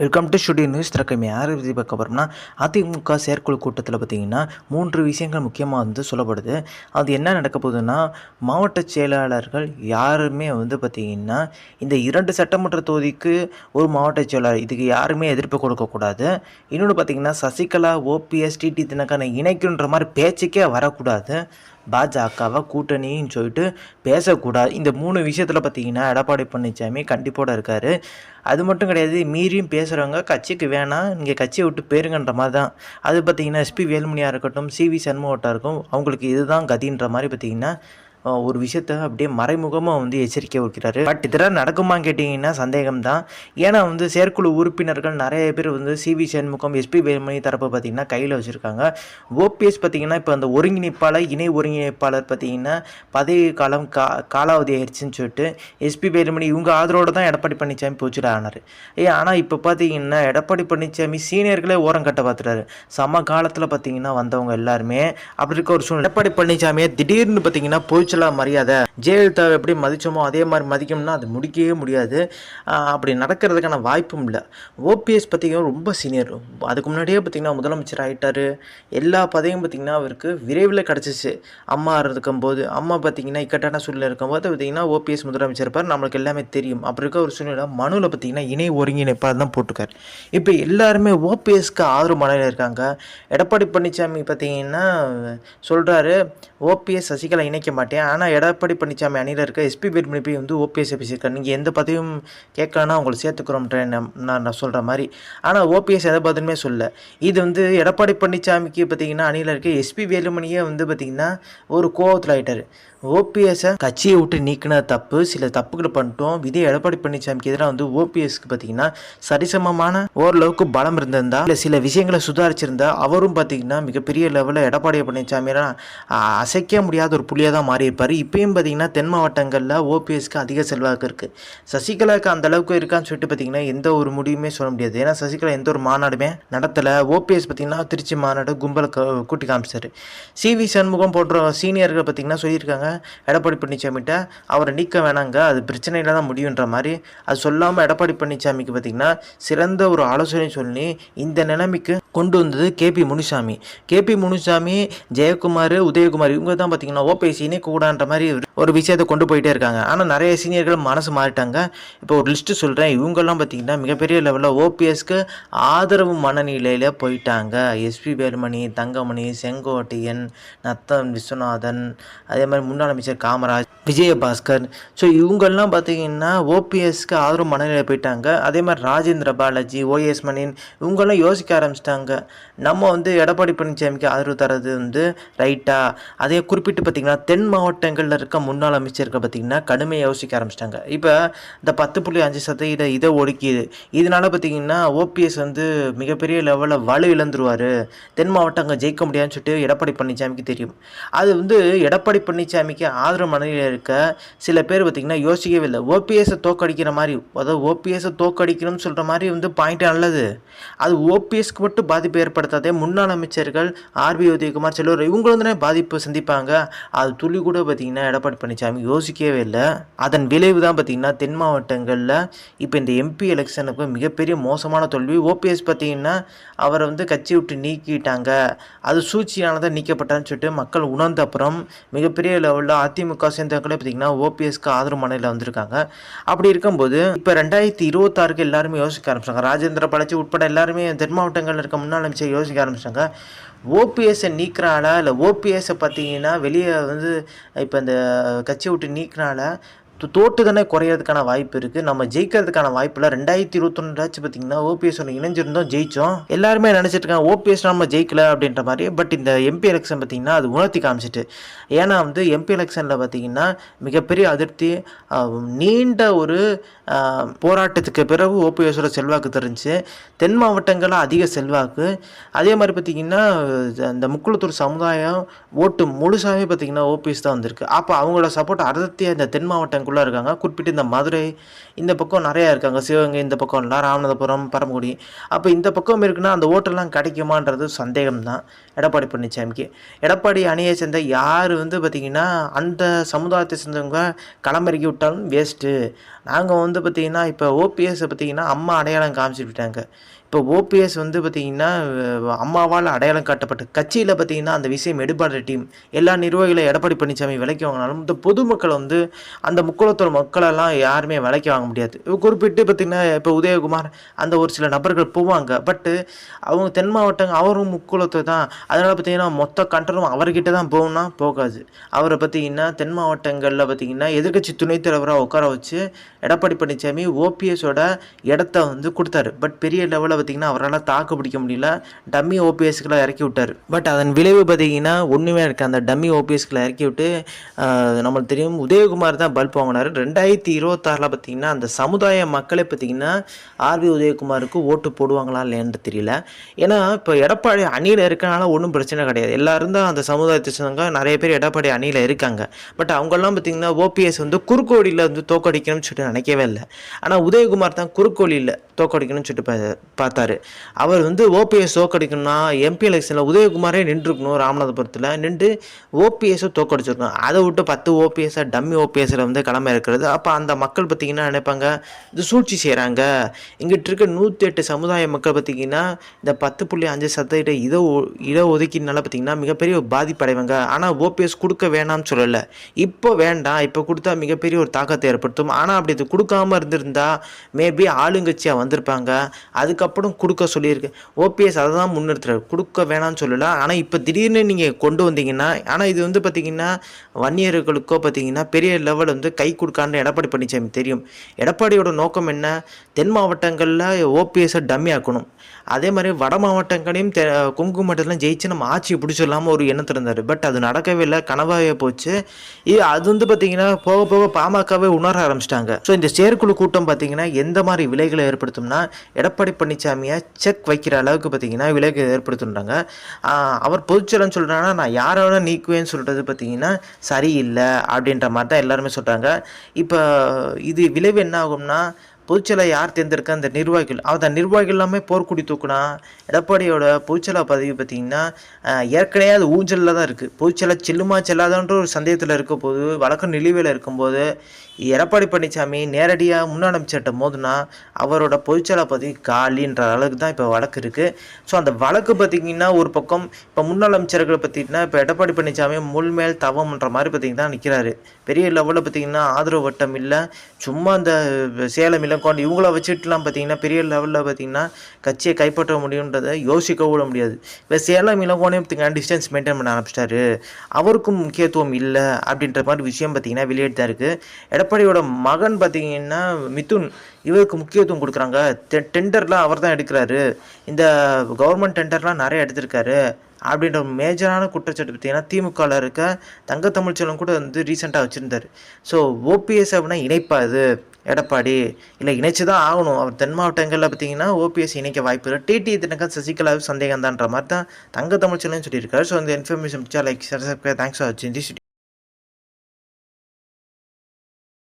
Welcome to studio news திறக்கம் யார் பற்றி பார்க்க போகிறோம்னா அதிமுக செயற்குழு கூட்டத்தில் பார்த்தீங்கன்னா மூன்று விஷயங்கள் முக்கியமாக வந்து சொல்லப்படுது. அது என்ன நடக்க போகுதுன்னா மாவட்ட செயலாளர்கள் யாருமே வந்து பார்த்திங்கன்னா இந்த இரண்டு சட்டமன்ற தொகுதிக்கு ஒரு மாவட்ட செயலாளர் இதுக்கு யாருமே எதிர்ப்பு கொடுக்கக்கூடாது இன்னொன்று பார்த்திங்கன்னா சசிகலா ஓபிஎஸ் டிடி தினக்கான இணைக்குன்ற மாதிரி பேச்சுக்கே வரக்கூடாது. பாஜகவை கூட்டணின்னு சொல்லிட்டு பேசக்கூடாது. இந்த மூணு விஷயத்தில் பார்த்தீங்கன்னா எடப்பாடி பழனிசாமி கண்டிப்போட இருக்கார். அது மட்டும் கிடையாது மீறியும் பேசுகிறவங்க கட்சிக்கு வேணாம் நீங்கள் கட்சியை விட்டு பேருங்கன்ற மாதிரி தான் அது பார்த்தீங்கன்னா எஸ்பி வேலுமணியாக இருக்கட்டும் சிவி சண்முகட்டாக இருக்கும் அவங்களுக்கு இதுதான் கதின்ற மாதிரி பார்த்தீங்கன்னா ஒரு விஷயத்த அப்படியே மறைமுகமாக வந்து எச்சரிக்கை வைக்கிறாரு. பட் இதெல்லாம் நடக்குமான்னு கேட்டிங்கன்னா சந்தேகம் தான் ஏன்னா வந்து செயற்குழு உறுப்பினர்கள் நிறைய பேர் வந்து சிவி சண்முகம் எஸ்பி வேலுமணி தரப்பு பார்த்தீங்கன்னா கையில் வச்சுருக்காங்க. ஓபிஎஸ் பார்த்திங்கன்னா இப்போ அந்த ஒருங்கிணைப்பாளர் இணை ஒருங்கிணைப்பாளர் பார்த்திங்கன்னா பதவி காலம் கா காலாவதி ஆயிடுச்சுன்னு சொல்லிட்டு எஸ்பி வேலுமணி இவங்க ஆதரவோடு தான் எடப்பாடி பழனிசாமி போச்சுட ஆனார். ஏ ஆனால் இப்போ பார்த்தீங்கன்னா எடப்பாடி பழனிசாமி சீனியர்களே ஓரம் கட்ட பார்த்துட்டாரு. சம காலத்தில் பார்த்தீங்கன்னா வந்தவங்க எல்லாருமே. அப்படி இருக்க ஒரு சூழ்நிலை. எடப்பாடி பழனிசாமியை திடீர்னு பார்த்தீங்கன்னா போய்ச்சலா மரியாதை? ஜெயலலிதாவை எப்படி மதித்தோமோ அதே மாதிரி மதிக்கணும்னா அது முடிக்கவே முடியாது. அப்படி நடக்கிறதுக்கான வாய்ப்பும் இல்லை. ஓபிஎஸ் பார்த்தீங்கன்னா ரொம்ப சீனியர் அதுக்கு முன்னாடியே பார்த்தீங்கன்னா முதலமைச்சர் ஆகிட்டாரு எல்லா பதவியும் பார்த்தீங்கன்னா அவருக்கு விரைவில் கிடச்சிச்சு. அம்மா இருக்கும்போது அம்மா பார்த்தீங்கன்னா இக்கட்டான சூழ்நிலை இருக்கும்போது பார்த்திங்கன்னா ஓபிஎஸ் முதலமைச்சர் இருப்பார் நம்மளுக்கு எல்லாமே தெரியும். அப்படி இருக்க ஒரு சூழ்நிலை மனுவில் பார்த்தீங்கன்னா இணை ஒருங்கிணைப்பாக தான் போட்டிருக்காரு. இப்போ எல்லாருமே ஓபிஎஸ்க்கு ஆதரவு மனநிலை இருக்காங்க. எடப்பாடி பழனிசாமி பார்த்திங்கன்னா சொல்கிறாரு ஓபிஎஸ் சசிகலா இணைக்க மாட்டேன். ஆனால் எடப்பாடி பழனிசாமி அணியில் இருக்க எஸ்பி வேலுமணிப்பை போய் வந்து ஓபிஎஸ் பேசியிருக்காரு. நீங்கள் எந்த பதவியும் கேட்கலன்னா அவங்களை சேர்த்துக்கிறோம்ன்ற நான் நான் சொல்கிற மாதிரி. ஆனால் ஓபிஎஸ் எதை பதிலுமே சொல்ல. இது வந்து எடப்பாடி பழனிசாமிக்கு பார்த்தீங்கன்னா அணியில் இருக்க எஸ்பி வேலுமணியே வந்து பார்த்திங்கன்னா ஒரு கோவத்தில் ஆகிட்டார் ஓபிஎஸ்ஸை கட்சியை விட்டு நீக்கின தப்பு சில தப்புகளை பண்ணிட்டோம். இதே எடப்பாடி பழனிசாமிக்கு எதிராக வந்து ஓபிஎஸ்க்கு பார்த்தீங்கன்னா சரிசமமான ஓரளவுக்கு பலம் இருந்திருந்தா இல்லை சில விஷயங்களை சுதாரிச்சிருந்தா அவரும் பார்த்தீங்கன்னா மிகப்பெரிய லெவலில் எடப்பாடி பழனிசாமியெல்லாம் அசைக்க முடியாத ஒரு புள்ளியாக தான் மாறி இருப்பார் இப்பயும் பார்த்தீங்கன்னா தென் மாவட்டங்களில் ஓபிஎஸ்க்கு அதிக செல்வாக்கு இருக்குது சசிகலாவுக்கு அந்த அளவுக்கு இருக்கான்னு சொல்லிட்டு பார்த்தீங்கன்னா எந்த ஒரு முடிவுமே சொல்ல முடியாது. ஏன்னா சசிகலா எந்த ஒரு மாநாடுமே நடத்தலை. ஓபிஎஸ் பார்த்தீங்கன்னா திருச்சி மாநாடு கும்பலை கூட்டி காமிச்சார். சி சிவி சண்முகம் போன்ற சீனியர்கள் பார்த்தீங்கன்னா சொல்லியிருக்காங்க எடப்பாடி பழனிசாமிகிட்ட அவரை நீக்க வேணாங்க அது பிரச்சனையில் தான் முடியுன்ற மாதிரி. அது சொல்லாமல் எடப்பாடி பழனிசாமிக்கு பார்த்தீங்கன்னா சிறந்த ஒரு ஆலோசனை சொல்லி இந்த நிலைமைக்கு கொண்டு வந்தது கேபி முனுசாமி. கேபி முனுசாமி ஜெயக்குமார் உதயகுமார் இவங்க தான் பார்த்தீங்கன்னா ஓபிஎஸ் கூடான்ற மாதிரி ஒரு- ஒரு விஷயத்தை கொண்டு போயிட்டே இருக்காங்க. ஆனால் நிறைய சீனியர்கள் மனசு மாறிட்டாங்க. இப்போ ஒரு லிஸ்ட்டு சொல்கிறேன் இவங்கெல்லாம் பார்த்தீங்கன்னா மிகப்பெரிய லெவலில் ஓபிஎஸ்க்கு ஆதரவு மனநிலையில் போயிட்டாங்க. எஸ்பி வேலுமணி தங்கமணி செங்கோட்டையன் நத்தன் விஸ்வநாதன் அதே மாதிரி முன்னாள் அமைச்சர் காமராஜ் விஜயபாஸ்கர். ஸோ இவங்கெல்லாம் பார்த்தீங்கன்னா ஓபிஎஸ்க்கு ஆதரவு மனநிலையில் போயிட்டாங்க. அதே மாதிரி ராஜேந்திர பாலாஜி ஓஎஸ் மணியன் இவங்கெல்லாம் யோசிக்க ஆரம்பிச்சிட்டாங்க. நம்ம வந்து எடப்பாடி பழனிசாமிக்கு ஆதரவு தரது வந்து ரைட்டாக அதே குறிப்பிட்டு பார்த்தீங்கன்னா தென் மாவட்டங்களில் இருக்க முன்னாள் அமைச்சர்கள் பார்த்திங்கன்னா கடுமையாக யோசிக்க ஆரம்பிச்சிட்டாங்க. இப்போ இந்த பத்து புள்ளி அஞ்சு சதவீத இதை ஒடுக்கியது இதனால பார்த்தீங்கன்னா ஓபிஎஸ் வந்து மிகப்பெரிய லெவலில் வலு இழந்துருவார். தென் மாவட்டங்கள் ஜெயிக்க முடியாதுன்னு சொல்லிட்டு எடப்பாடி பழனிசாமிக்கு தெரியும். அது வந்து எடப்பாடி பழனிசாமிக்கு ஆதரவு மனநிலையில் இருக்க சில பேர் பார்த்திங்கன்னா யோசிக்கவே இல்லை. ஓபிஎஸ்ஸை தோக்கடிக்கிற மாதிரி அதாவது ஓபிஎஸ்ஸை தோக்கடிக்கணும்னு சொல்கிற மாதிரி வந்து பாயிண்ட் நல்லது அது ஓபிஎஸ்க்கு மட்டும் பாதிப்பு ஏற்படுத்தாதே முன்னாள் அமைச்சர்கள் ஆர்பி உதயகுமார் செல்வர் இவங்களும் தானே பாதிப்பு சந்திப்பாங்க. அது துளி கூட பார்த்திங்கன்னா எடப்பாடி பழனிசாமி யோசிக்கவே இல்லை. அதன் விளைவு தான் பார்த்திங்கன்னா தென் மாவட்டங்களில் இப்போ இந்த எம்பி எலெக்ஷனுக்கு மிகப்பெரிய மோசமான தோல்வி. ஓபிஎஸ் பார்த்திங்கன்னா அவரை வந்து கட்சி விட்டு நீக்கிட்டாங்க. அது சூழ்ச்சியானதாக நீக்கப்பட்டான்னு சொல்லிட்டு மக்கள் உணர்ந்த அப்புறம் மிகப்பெரிய லெவலில் அதிமுக சேர்ந்த சேர்ந்தவங்களே பார்த்திங்கன்னா ஓபிஎஸ்க்கு ஆதரவு மனையில் வந்திருக்காங்க. அப்படி இருக்கும்போது இப்போ ரெண்டாயிரத்தி இருபத்தாறுக்கு எல்லாருமே யோசிக்க ஆரம்பிச்சாங்க ராஜேந்திர பழச்சி உட்பட எல்லாருமே தென் மாவட்டங்களில் இருக்க முன்னாள் அமைச்சர் யோசிக்க ஆரம்பிச்சாங்க ஓபிஎஸ்ஸை நீக்கிறாளா? இல்லை ஓபிஎஸ்ஸை பார்த்தீங்கன்னா வெளியே வந்து இப்போ இந்த கட்சியை விட்டு நீக்கினால தோட்டு தானே குறையிறதுக்கான வாய்ப்பு இருக்குது நம்ம ஜெயிக்கிறதுக்கான வாய்ப்பில் ரெண்டாயிரத்தி இருபத்தொன்னாச்சு பார்த்தீங்கன்னா ஓபிஎஸ் ஒன்று இணைஞ்சிருந்தோம் ஜெயிச்சோம். எல்லாருமே நினச்சிட்டு இருக்காங்க ஓபிஎஸ் நம்ம ஜெயிக்கல அப்படின்ற மாதிரி. பட் இந்த எம்பி எலெக்ஷன் பார்த்தீங்கன்னா அது உணர்த்தி காமிச்சிட்டு. ஏன்னா வந்து எம்பி எலெக்ஷனில் பார்த்தீங்கன்னா மிகப்பெரிய அதிருப்தி நீண்ட ஒரு போராட்டத்துக்கு பிறகு ஓபிஎஸோட செல்வாக்கு தெரிஞ்சு தென் மாவட்டங்களில் அதிக செல்வாக்கு. அதே மாதிரி பார்த்தீங்கன்னா இந்த முக்குளத்தூர் சமுதாயம் ஓட்டு முழுசாகவே பார்த்தீங்கன்னா ஓபிஎஸ் தான் வந்திருக்கு. அப்போ அவங்களோட சப்போர்ட் அடர்த்தியாக இந்த தென் மாவட்டங்கள் மாவட்டங்களுக்குள்ளே இருக்காங்க. குறிப்பிட்டு இந்த மதுரை இந்த பக்கம் நிறையா இருக்காங்க. சிவகங்கை இந்த பக்கம்லாம் ராமநாதபுரம் பரமக்குடி. அப்போ இந்த பக்கம் இருக்குன்னா அந்த ஓட்டெல்லாம் கிடைக்குமான்றது சந்தேகம் தான் எடப்பாடி பழனிசாமிக்கு எடப்பாடி அணியை சேர்ந்த யார் வந்து பார்த்திங்கன்னா அந்த சமுதாயத்தை சேர்ந்தவங்க களமிறக்கி விட்டாலும் வேஸ்ட்டு நாங்கள் வந்து பார்த்திங்கன்னா இப்போ ஓபிஎஸ்ஸை பார்த்திங்கன்னா அம்மா அடையாளம் காமிச்சு விட்டாங்க. இப்போ ஓபிஎஸ் வந்து பார்த்திங்கன்னா அம்மாவால் அடையாளம் காட்டப்பட்ட கட்சியில் பார்த்திங்கன்னா அந்த விஷயம் எடுபாடுற டீம் எல்லா நிர்வாகிகளும் எடப்பாடி பழனிசாமி விலைக்கு வாங்கினாலும் இந்த பொதுமக்கள் வந்து அந்த முக்குளத்தோர் மக்களெல்லாம் யாருமே விலைக்கு வாங்க முடியாது. குறிப்பிட்டு பார்த்திங்கன்னா இப்போ உதயகுமார் அந்த ஒரு சில நபர்கள் போவாங்க. பட்டு அவங்க தென் மாவட்டங்க அவரும் முக்குளத்தை தான். அதனால் பார்த்திங்கன்னா மொத்த கண்ட்ரோலும் அவர்கிட்ட தான் போகணும்னா போகாது. அவரை பார்த்திங்கன்னா தென் மாவட்டங்களில் பார்த்திங்கன்னா எதிர்க்கட்சி துணைத் தலைவராக உட்கார வச்சு எடப்பாடி பழனிசாமி ஓபிஎஸோட இடத்த வந்து கொடுத்தாரு. பட் பெரிய லெவலில் பார்த்திங்கன்னா அவரால் தாக்கு பிடிக்க முடியல. டம்மி ஓபிஎஸ்களை இறக்கி விட்டார். பட் அதன் விளைவு பார்த்திங்கன்னா ஒன்றுமே இருக்குது. அந்த டம்மி ஓபிஎஸ்களை இறக்கி விட்டு நம்மளுக்கு தெரியும் உதயகுமார் தான் பல்ப் வாங்கினார். ரெண்டாயிரத்தி இருபத்தாறில் பார்த்திங்கன்னா அந்த சமுதாய மக்களை பார்த்திங்கன்னா ஆர்வி உதயகுமாருக்கு ஓட்டு போடுவாங்களா இல்லையான்னு தெரியல. ஏன்னா இப்போ எடப்பாடி அணியில் இருக்கனால ஒன்றும் பிரச்சனை கிடையாது. எல்லாரும் தான் அந்த சமுதாயத்தை சேர்ந்தவங்க நிறைய பேர் எடப்பாடி அணியில் இருக்காங்க. பட் அவங்கெல்லாம் பார்த்திங்கன்னா ஓபிஎஸ் வந்து குறுக்கோடியில் வந்து தோக்கடிக்கணும்னு சொல்லிட்டு நினைக்கவே இல்லை. ஆனால் உதயகுமார் தான் குறுக்கோடியில் தோக்கடிக்கணும்னு சொல்லிட்டு பார்த்தாரு. அவர் வந்து ஓபிஎஸ் தோக்கடிக்கணும்னா எம்பி எலெக்ஷனில் உதயகுமாரே நின்றுருக்கணும் ராமநாதபுரத்தில். நின்று ஓபிஎஸை தோக்கடிச்சிருக்கணும். அதை விட்டு பத்து ஓபிஎஸ்ஸை டம்மி ஓபிஎஸ்ஸில் வந்து நிலமை இருக்கிறது. அப்போ அந்த மக்கள் பார்த்திங்கன்னா நினைப்பாங்க இது சூழ்ச்சி செய்கிறாங்க இங்கிட்டு இருக்க நூற்றி எட்டு சமுதாய மக்கள் பார்த்திங்கன்னா இந்த பத்து புள்ளி அஞ்சு சதவீத இட இட ஒதுக்கீடுனால பார்த்திங்கன்னா மிகப்பெரிய ஒரு பாதிப்படைவாங்க. ஆனால் ஓபிஎஸ் கொடுக்க வேணாம்னு சொல்லலை. இப்போ வேண்டாம். இப்போ கொடுத்தா மிகப்பெரிய ஒரு தாக்கத்தை ஏற்படுத்தும். ஆனால் அப்படி இது கொடுக்காம இருந்திருந்தா மேபி ஆளுங்கட்சியாக வந்திருப்பாங்க. அதுக்கப்புறம் கொடுக்க சொல்லியிருக்கு. ஓபிஎஸ் அதை தான் முன்னிறுத்துறாரு. கொடுக்க வேணாம்னு சொல்லலை. ஆனால் இப்போ திடீர்னு நீங்கள் கொண்டு வந்தீங்கன்னா ஆனால் இது வந்து பார்த்திங்கன்னா வன்னியர்களுக்கோ பார்த்திங்கன்னா பெரிய லெவல் வந்து கை கொடுக்கான்னு எடப்பாடி பழனிசாமி தெரியும். எடப்பாடியோட நோக்கம் என்ன? தென் மாவட்டங்களில் ஓபிஎஸை டம்மி ஆக்கணும் அதே மாதிரி வட மாவட்டங்களையும் தெ கொங்கு மண்டலம் ஜெயிச்சு நம்ம ஆட்சியை பிடிச்சிடலாம ஒரு எண்ணத்தில் இருந்தார். பட் அது நடக்கவே இல்லை. கனவாகவே போச்சு. இது அது வந்து பார்த்திங்கன்னா போக போக பாமகவே உணர ஆரம்பிச்சிட்டாங்க. ஸோ இந்த செயற்குழு கூட்டம் பார்த்திங்கன்னா எந்த மாதிரி விலைகளை ஏற்படுத்தும்னா எடப்பாடி பழனிசாமியை செக் வைக்கிற அளவுக்கு பார்த்திங்கன்னா விலைகளை ஏற்படுத்துன்றாங்க. அவர் பொதுச்செயலன்னு சொல்கிறாங்கன்னா நான் யாரோட நீக்குவேன்னு சொல்கிறது பார்த்திங்கன்னா சரியில்லை. அப்படின்ற மாதிரி தான் எல்லாருமே சொல்கிறாங்க இப்போ இது விளைவு என்ன ஆகும்னா பொதுச்செயலை யார் தேர்ந்தெடுக்க? அந்த நிர்வாகிகள். அந்த நிர்வாகிகள் எல்லாமே போர்க்குடி தூக்குனா எடப்பாடியோட பொதுச்செயலா பதவி பார்த்திங்கன்னா ஏற்கனவே அது ஊஞ்சலில் தான் இருக்குது பொதுச்செயலா செல்லுமா செல்லாதான்ற ஒரு சந்தேகத்தில் இருக்க போது வழக்கு நிலுவையில் இருக்கும்போது எடப்பாடி பழனிசாமி நேரடியாக முன்னாள் அமைச்சர்கிட்ட மோதுனா அவரோட பொதுச்செயலா பதவி காலின்ற அளவுக்கு தான் இப்போ வழக்கு இருக்குது ஸோ அந்த வழக்கு பார்த்திங்கன்னா ஒரு பக்கம் இப்போ முன்னாள் அமைச்சர்களை இப்போ எடப்பாடி பழனிசாமி முள்மேல் தவம்ன்ற மாதிரி பார்த்திங்கன்னா நிற்கிறாரு பெரிய லெவலில் பார்த்திங்கன்னா ஆதரவு வட்டம் இல்லை. சும்மா அந்த சேலம் கொண்டு இவங்கள வச்சுட்டுலாம் பார்த்திங்கன்னா பெரிய லெவலில் பார்த்திங்கன்னா கட்சியை கைப்பற்ற முடியுன்றதை யோசிக்க கூட முடியாது. இப்போ சேலம் இளங்கோனையும் பார்த்திங்கன்னா டிஸ்டன்ஸ் மெயின்டைன் பண்ண ஆரம்பிச்சிட்டாரு. அவருக்கும் முக்கியத்துவம் இல்லை அப்படின்ற மாதிரி விஷயம் பார்த்திங்கன்னா வெளியேட்டு தான் இருக்குது எடப்பாடியோட மகன் பார்த்திங்கன்னா மிதுன் இவருக்கு முக்கியத்துவம் கொடுக்குறாங்க. டெண்டர்லாம் அவர் தான் எடுக்கிறாரு. இந்த கவர்மெண்ட் டெண்டர்லாம் நிறைய எடுத்திருக்காரு. அப்படின்ற ஒரு மேஜரான குற்றச்சாட்டு பார்த்தீங்கன்னா திமுகவில் இருக்க தங்க தமிழ்ச்செல்வன் கூட வந்து ரீசெண்டாக வச்சுருந்தார். ஸோ ஓபிஎஸ் அப்படின்னா இணைப்பாது எடப்பாடி. இல்லை இணைச்சு தான் ஆகணும். அவர் தென் மாவட்டங்களில் பார்த்தீங்கன்னா ஓபிஎஸ் இணைக்க வாய்ப்பு இல்லை டிடி தினக்கா சசிகலாவும் சந்தேகம் தான்ற மாதிரி தான் தங்க தமிழ்ச்சலையும் சொல்லியிருக்காரு. ஸோ இந்த இன்ஃபர்மேஷன் லைக் தேங்க்ஸ் ஃபார் வாட்சிங் திஸ்